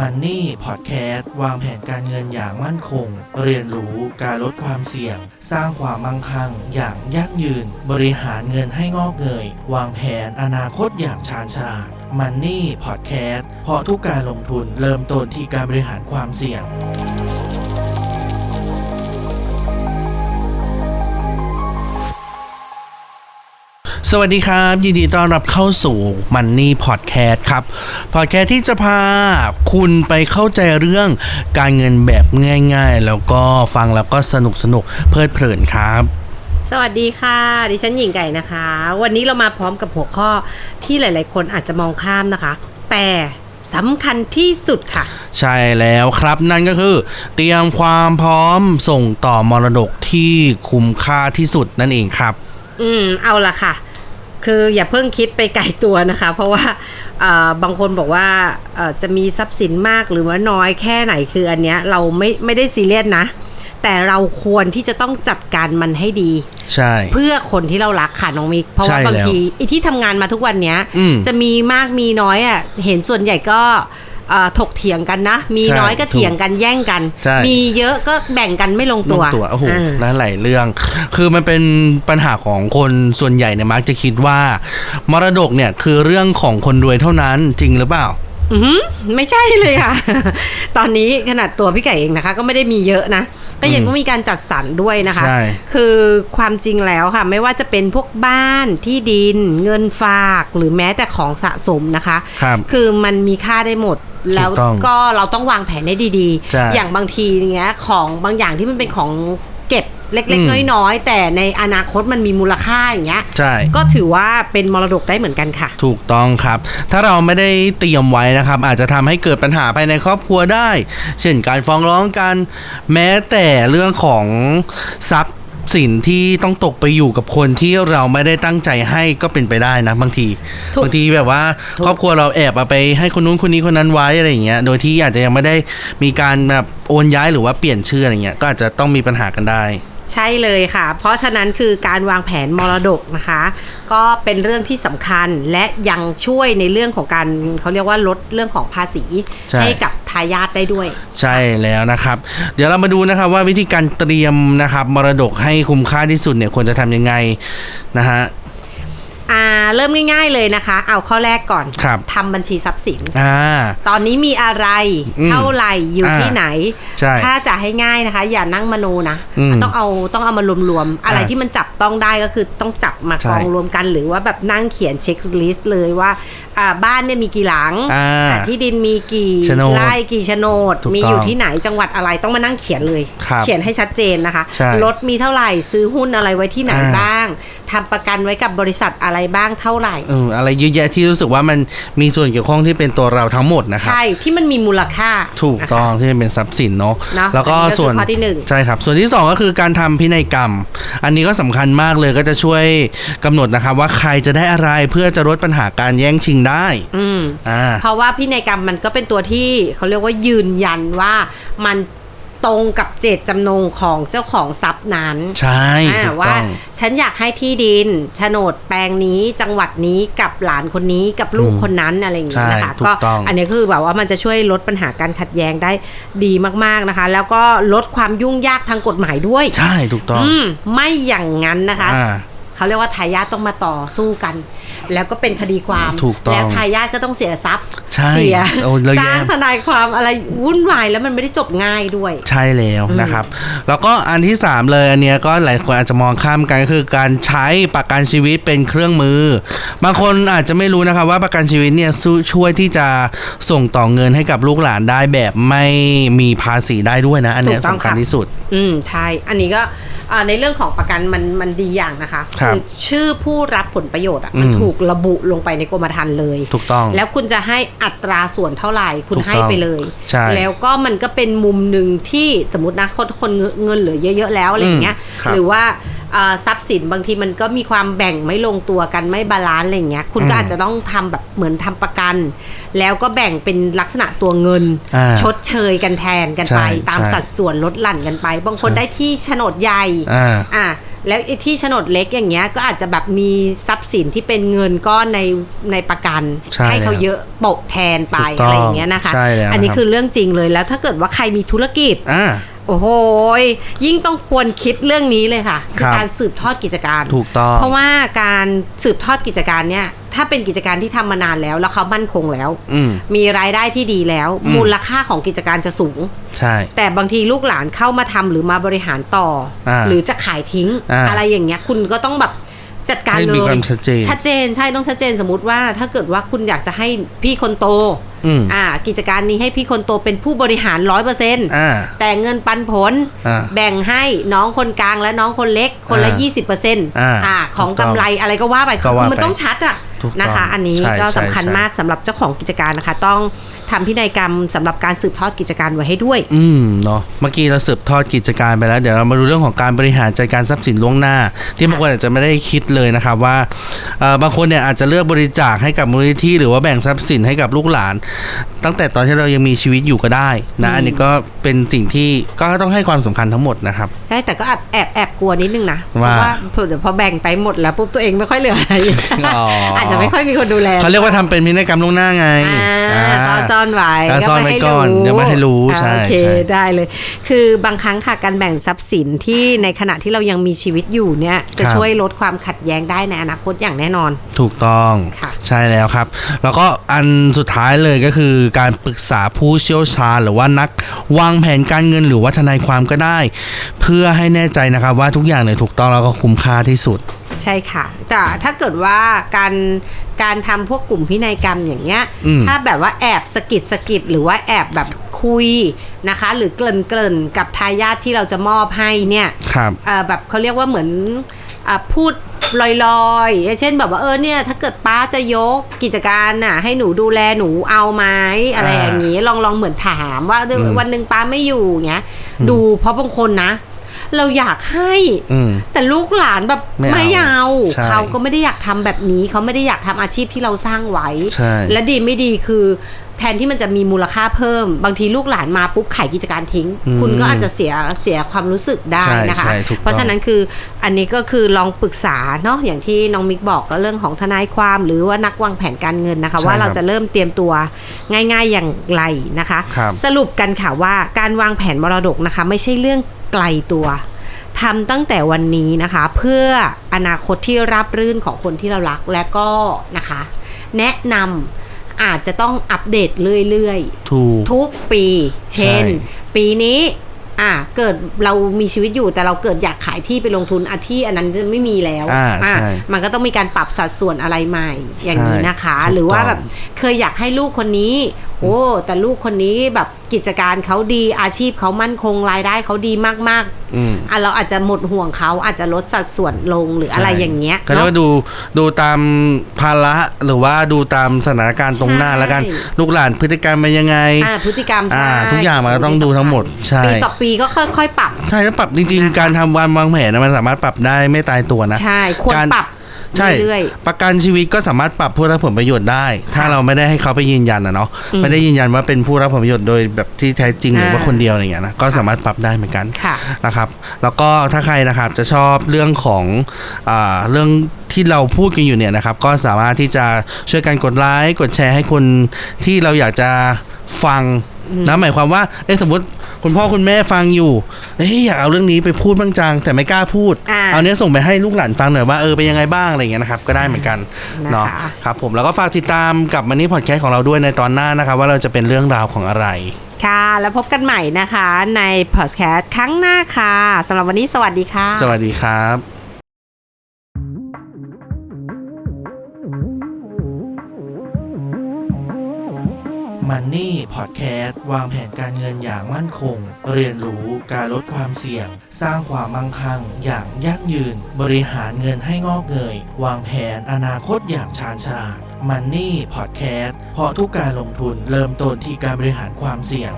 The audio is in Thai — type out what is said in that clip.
Money Podcast วางแผนการเงินอย่างมั่นคง เรียนรู้การลดความเสี่ยง สร้างความมั่งคั่ง อย่างยั่งยืน บริหารเงินให้งอกเงย วางแผนอนาคตอย่างชาญฉลาด Money Podcast เพราะทุกการลงทุนเริ่มต้นที่การบริหารความเสี่ยง สวัสดีครับ ยินดีต้อนรับเข้าสู่ Money Podcast ครับพอดแคสต์ที่จะพาคุณไปเข้าใจเรื่องการเงินแบบง่าย ๆ แล้วก็ฟังแล้วก็สนุกสนุกๆเพลิดเพลินครับ สวัสดีค่ะ ดิฉันหญิงไก่นะคะ วันนี้เรามาพร้อมกับหัวข้อที่หลาย ๆ คนอาจจะมองข้ามนะคะ แต่สำคัญที่สุดค่ะ ใช่แล้วครับนั่นก็คือ เตรียมความพร้อมส่งต่อมรดกที่คุ้มค่าที่สุดนั่นเองครับ อืม เอาละค่ะ คืออย่าเพิ่งคิดไปไกลตัวนะคะ เพราะว่าเอ่อบางคนบอกว่าเอ่อจะมีทรัพย์สินมากหรือว่าน้อยแค่ไหนคืออันเนี้ยเราไม่ไม่ได้ซีเรียสนะ แต่เราควรที่จะต้องจัดการมันให้ดี ใช่ เพื่อคนที่เรารักค่ะน้องมิกเพราะว่าใช่แล้วบางทีไอ้ที่ทำงานมาทุกวันเนี้ยอืมจะมีมากมีน้อยอะเห็นส่วนใหญ่ก็เอ่อ ถกเถียงกันนะ มีใช่น้อยก็เถียงกันแย่งกันใช่มีเยอะก็แบ่งกันไม่ลงลตัวงตัวโอ้โหาและหลายเรื่อง คือมันเป็นปัญหาของคนส่วนใหญ่เนี่ยมักจะคิดว่า มรดกเนี่ยคือเรื่องของคนรวยเท่านั้นจริงหรือเปล่า อือหือไม่ใช่เลยค่ะ ตอนนี้ขนาดตัวพี่ไก่เองนะคะ ก็ไม่ได้มีเยอะนะ ก็ยังต้องมีการจัดสรรด้วยนะคะใช่คือความจริงแล้วค่ะ ไม่ว่าจะเป็นพวกบ้านที่ดิน เงินฝากหรือแม้แต่ของสะสมนะคะครับคือมันมีค่าได้หมดแล้วถูกต้องก็เราต้องวางแผนได้ดีใช่ๆอย่างบางทีเนี้ยของบางอย่างที่มันเป็นของเก็บ เล็กอืมๆน้อยๆ แต่ในอนาคตมันมีมูลค่าอย่างเงี้ยใช่ก็ถือว่าเป็นมรดกได้เหมือนกันค่ะ ถูกต้องครับ ถ้าเราไม่ได้เตรียมไว้นะครับ อาจจะทำให้เกิดปัญหาภายในครอบครัวได้ เช่นการฟ้องร้องกันแม้แต่เรื่องของทรัพย์สินที่ต้องตกไปอยู่กับคนที่เราไม่ได้ตั้งใจให้ก็เป็นไปได้นะบางทีถูกบางทีแบบว่าถูกครอบครัวเราแอบเอาไปให้คนนู้นคนนี้คนนั้นไว้อะไรอย่างเงี้ยโดยที่อาจจะยังไม่ได้มีการแบบโอนย้ายหรือว่าเปลี่ยนชื่ออะไรเงี้ยก็อาจจะต้องมีปัญหากันได้ ใช่เลยค่ะ เพราะฉะนั้นคือการวางแผนมรดกนะคะ ก็เป็นเรื่องที่สำคัญและยังช่วยในเรื่องของการเขาเรียกว่าลดเรื่องของภาษีใช่ให้กับทายาทได้ด้วย ใช่แล้วนะครับ เดี๋ยวเรามาดูนะครับว่าวิธีการเตรียมนะครับมรดกให้คุ้มค่าที่สุดเนี่ยควรจะทำยังไงนะฮะ อ่าเริ่มง่าย ๆเลยนะคะ เอาข้อแรกก่อนครับทำบัญชีทรัพย์สินอ่าตอนนี้มีอะไรอืมเท่าไหร่อยู่อ่าที่ไหนใช่ถ้าจะให้ง่ายนะคะ อย่านั่งมโนนะอืมต้องเอาต้องเอามารวมๆ อะไรอ่าที่มันจับต้องได้ก็คือต้องจับมาใช่กองรวมกัน หรือว่าแบบนั่งเขียนเช็คลิสต์เลยว่าอ่า บ้านเนี่ยมีกี่หลังอ่าอ่าที่ดินมีกี่โฉนดไร่กี่โฉนดถูกมีต้องอยู่ที่ไหนจังหวัดอะไรต้องมานั่งเขียนเลยครับเขียนให้ชัดเจนนะคะใช่รถมีเท่าไหร่ซื้อหุ้นอะไรไว้ที่ไหนอ่าบ้างทำประกันไว้กับบริษัทอะไรบ้างเท่าไหร่เอออะไรเยอะแยะที่รู้สึกว่ามันมีส่วนเกี่ยวข้องที่เป็นตัวเราทั้งหมดนะครับใช่ที่มันมีมูลค่าถูกนะคะต้องที่เป็นทรัพย์สินเนาะเนอะแล้วก็อันนี้ก็คือส่วนข้อที่หนึ่งใช่ครับ ส่วนที่สองก็คือการทำพินัยกรรม อันนี้ก็สำคัญมากเลยก็จะช่วยกำหนดนะครับว่าใครจะได้อะไรเพื่อจะลดปัญหาการแย่งชิงได้อืมอ่า เพราะว่าพินัยกรรมมันก็เป็นตัวที่เขาเรียกว่ายืนยันว่ามันตรงกับเจตจำนงของเจ้าของทรัพย์นั้นใช่อ่าถูกว่าต้อง ฉันอยากให้ที่ดินโฉนดแปลงนี้จังหวัดนี้กับหลานคนนี้กับลูกคนนั้นอะไรอย่างเงี้ยนะคะใช่ถูกต้อง อันนี้คือแบบว่ามันจะช่วยลดปัญหาการขัดแย้งได้ดีมากๆนะคะ แล้วก็ลดความยุ่งยากทางกฎหมายด้วย ใช่ถูกต้อง อืมไม่อย่างนั้นนะคะ อ่า เขาเรียกว่าทายาทต้องมาต่อสู้กัน แล้วก็เป็นคดีความถูกต้องแล้วทายาทก็ต้องเสียทรัพย์ใช่เสียโอ้เยอะแยะจ้างทนายความอะไรวุ่นวายแล้วมันไม่ได้จบง่ายด้วย ใช่แล้วนะครับ แล้วก็อันที่ 3 เลยอันเนี้ยก็หลายคนอาจจะมองข้ามกันก็คือการใช้ประกันชีวิตเป็นเครื่องมือ บางคนอาจจะไม่รู้นะครับว่าประกันชีวิตเนี่ยสู้ช่วยที่จะส่งต่อเงินให้กับลูกหลานได้แบบไม่มีภาษีได้ด้วยนะ อันเนี้ยถูกต้องสำคัญค่ะที่สุด อืมใช่ อันนี้ก็อ่า ในเรื่องของประกันมันมันดีอย่างนะคะครับชื่อผู้รับผลประโยชน์อะมันอืมถูกระบุลงไปในกรมธรรม์เลย ถูกต้อง แล้วคุณจะให้อัตราส่วนเท่าไหร่คุณถูกต้องให้ไปเลยใช่แล้วก็มันก็เป็นมุมหนึ่งที่สมมตินะคนคนเงินเหลือเยอะ ๆ แล้วอะไรอย่างเงี้ยอืมครับหรือว่าอ่า ทรัพย์สินบางทีมันก็มีความแบ่งไม่ลงตัวกันไม่บาลานซ์อะไรอย่างเงี้ยคุณก็อืมอาจจะต้องทำแบบเหมือนทำประกัน แล้วก็แบ่งเป็นลักษณะตัวเงินอ่าชดเชยกันแทนกันไปใช่ตามใช่สัดส่วนลดหลั่นกันไป บางคนได้ที่โฉนดใหญ่อ่าอะแล้วไอ้ที่โฉนดเล็กอย่างเงี้ยก็อาจจะแบบมีทรัพย์สินที่เป็นเงินก้อนในในประกันใช่เขาแล้วเยอะโปะแทนไปถูกต้องอะไรอย่างเงี้ยนะคะใช่แล้วอันนี้ครับคือเรื่องจริงเลยแล้วถ้าเกิดว่าใครมีธุรกิจอ่า โอ้โหยยิ่งต้องควรคิดเรื่องนี้เลยค่ะคือครับการสืบทอดกิจการถูกต้องเพราะว่าการสืบทอดกิจการเนี่ยถ้าเป็นกิจการที่ทำมานานแล้ว แล้วเขามั่นคงแล้วอืมมีรายได้ที่ดีแล้วอืมมูลค่าของกิจการจะสูง ใช่ แต่บางทีลูกหลานเข้ามาทำหรือมาบริหารต่ออาหรือจะขายทิ้งอ่าอะไรอย่างเงี้ย คุณก็ต้องแบบจัดการให้เลมียความชัดเจนชัดเจนใช่ต้องชัดเจนสมมติว่า ถ้าเกิดว่าคุณอยากจะให้พี่คนโต อืมอ่า กิจการนี้ให้พี่คนโตเป็นผู้บริหารร้อยเปอร์เซ็นต์อ่าแต่เงินปันผลอ่าแบ่งให้น้องคนกลางและน้องคนเล็กคนละอ่ายี่สิบเปอร์เซ็นต์อ่าของถูกต้องกำไรอะไรก็ว่าไปก็คือว่ามันไปต้องชัดอะถูกต้อง นะคะ อันนี้ใช่ก็ใช่สำคัญใช่มากสำหรับเจ้าของกิจการนะคะ ต้องทำพินัยกรรมสำหรับการสืบทอดกิจการไว้ให้ด้วย อืมเนาะเมื่อกี้เราสืบทอดกิจการไปแล้ว เดี๋ยวเรามาดูเรื่องของการบริหารจัดการทรัพย์สินล่วงหน้า ที่บางคนอาจจะไม่ได้คิดเลยนะครับว่าเอ่อบางคนเนี่ยอาจจะเลือกบริจาคให้กับมูลนิธิหรือว่าแบ่งทรัพย์สินให้กับลูกหลาน ตั้งแต่ตอนที่เรายังมีชีวิตอยู่ก็ได้นะอันนี้ก็เป็นสิ่งที่ก็ต้องให้ความสำคัญทั้งหมดนะครับใช่แต่ก็แอบแอบแอบกลัวนิดนึงนะเพว่าราะว่าเดี๋ยวพอแบ่งไปหมดแล้วปุ๊บตัวเองไม่ค่อยเหลืออะไรอ๋อออาจจะไม่ค่อยมีคนดูแลเขาเรียกว่าทำเป็นพินัยกรรมล่วงหน้าไงอ่าซ่อนซ่อนไว้อ่าซ่อนไว้ก่อนเดี๋ยวไม่ให้รู้อ่าใช่โอเคใช่ได้เลย คือบางครั้งค่ะการแบ่งทรัพย์สินที่ในขณะที่เรายังมีชีวิตอยู่เนี่ยจะช่วยลดความขัดแย้งได้ในอนาคตอย่างแน่นอน ถูกต้องค่ะใช่แล้วครับ แล้วก็อันสุดท้ายเลยก็คือการปรึกษาผู้เชี่ยวชาญ หรือว่านักวางแผนการเงินหรือว่าทนายความก็ได้ เพื่อให้แน่ใจนะครับว่าทุกอย่างเนี่ยถูกต้องแล้วก็คุ้มค่าที่สุด ใช่ค่ะ แต่ถ้าเกิดว่าการการทำพวกกลุ่มพินัยกรรมอย่างเงี้ย อืม ถ้าแบบว่าแอบสะกิดสะกิดหรือว่าแอบแบบคุยนะคะ หรือเกริ่นเกริ่นๆกับทายาทที่เราจะมอบให้เนี่ย ครับ เอ่อแบบเขาเรียกว่าเหมือนอาพูดลอยๆเช่นแบบว่าเออเนี่ยถ้าเกิดป้าจะยกกิจการน่ะให้หนูดูแลหนูเอาไหมอะไรอ่าอย่างนี้ลองลองเหมือนถามว่าเอออืมวันหนึ่งป้าไม่อยู่เงี้ยดูเพราะบางคนนะ เราอยากให้อืมแต่ลูกหลานแบบไม่เอาเอาใช่เขาก็ไม่ได้อยากทำแบบนี้ เขาไม่ได้อยากทำอาชีพที่เราสร้างไว้ใช่และดีไม่ดีคือแทนที่มันจะมีมูลค่าเพิ่ม บางทีลูกหลานมาปุ๊บขายกิจการทิ้งอืมคุณก็อาจจะเสียเสียความรู้สึกได้ใช่นะคะใช่ถูกต้องเพราะฉะนั้นคืออันนี้ก็คือลองปรึกษาเนาะอย่างที่น้องมิกบอกก็เรื่องของทนายความหรือว่านักวางแผนการเงินนะคะใช่ว่าเราครับจะเริ่มเตรียมตัวง่าย ๆอย่างไรนะคะครับสรุปกันค่ะว่าการวางแผนมรดกนะคะ ไม่ใช่เรื่อง ไกลตัวทำตั้งแต่วันนี้นะคะ เพื่ออนาคตที่ราบรื่นของคนที่เรารักและก็นะคะ แนะนำอาจจะต้องอัปเดตเรื่อยๆ ถูกทุกปี เช่นใช่ปีนี้อ่าเกิดเรามีชีวิตอยู่แต่เราเกิดอยากขายที่ไปลงทุนอาที่อันนั้นจะไม่มีแล้วอ่าอะใช่มันก็ต้องมีการปรับสัดส่วนอะไรใหม่อย่างนี้นะคะใช่หรือว่าถูกต้องแบบเคยอยากให้ลูกคนนี้ โอ้แต่ลูกคนนี้แบบกิจการเขาดีอาชีพเขามั่นคงรายได้เขาดีมากอืมๆอะเราอาจจะหมดห่วงเขาอาจจะลดสัดส่วนลงหรืออะไรใช่อย่างเงี้ยก็เรียกเนาะว่าดูดูตามภาระหรือว่าดูตามสถานการณ์ตรงหน้าใช่แล้วกัน ลูกหลานพฤติกรรมเป็นยังไงอ่าพฤติกรรมอ่าใช่ทุกอย่างมันก็ต้องดูทั้งหมดใช่ปีต่อปีก็ค่อยๆปรับ ใช่แล้วปรับจริงนะคะๆการทำวันวางแผนนะมันสามารถปรับได้ไม่ตายตัวนะใช่ควรการปรับ ใช่เรื่อยประกันชีวิตก็สามารถปรับผู้รับผลประโยชน์ได้ ถ้าเราไม่ได้ให้เขาไปยืนยันนะเนาะไม่ได้ยืนยันว่าเป็นผู้รับผลประโยชน์โดยแบบที่แท้จริงหรือว่าอ่าคนเดียวอะไรอย่างเงี้ยนะก็สามารถปรับได้เหมือนกันค่ะนะครับ แล้วก็ถ้าใครนะครับจะชอบเรื่องของอ่าเรื่องที่เราพูดกันอยู่เนี่ยนะครับ ก็สามารถที่จะช่วยกันกดไลค์กดแชร์ให้คนที่เราอยากจะฟังนะหมายความว่าเอ๊ะสมมติ คุณพ่อคุณแม่ฟังอยู่เอ๊ะอยากเอาเรื่องนี้ไปพูดบ้างจังแต่ไม่กล้าพูด อ่าเอาเนี้ยส่งไปให้ลูกหลานฟังหน่อยว่าเออเป็นยังไงบ้างอะไรอย่างเงี้ยนะครับก็ได้เหมือนกันนะคะเนาะครับผมแล้วก็ฝากติดตามกับมันนี่พอดแคสต์ของเราด้วยในตอนหน้านะครับว่าเราจะเป็นเรื่องราวของอะไร ค่ะ แล้วพบกันใหม่นะคะในพอดแคสต์ครั้งหน้าค่ะสำหรับวันนี้สวัสดีค่ะ สวัสดีครับ มันนี่พอดแคสต์วางแผนการเงินอย่างมั่นคง เรียนรู้การลดความเสี่ยง สร้างความมั่งคั่ง อย่างยั่งยืน บริหารเงินให้งอกเงย วางแผนอนาคตอย่างชาญฉลาดมันนี่พอดแคสต์เพราะทุกการลงทุนเริ่มต้นที่การบริหารความเสี่ยง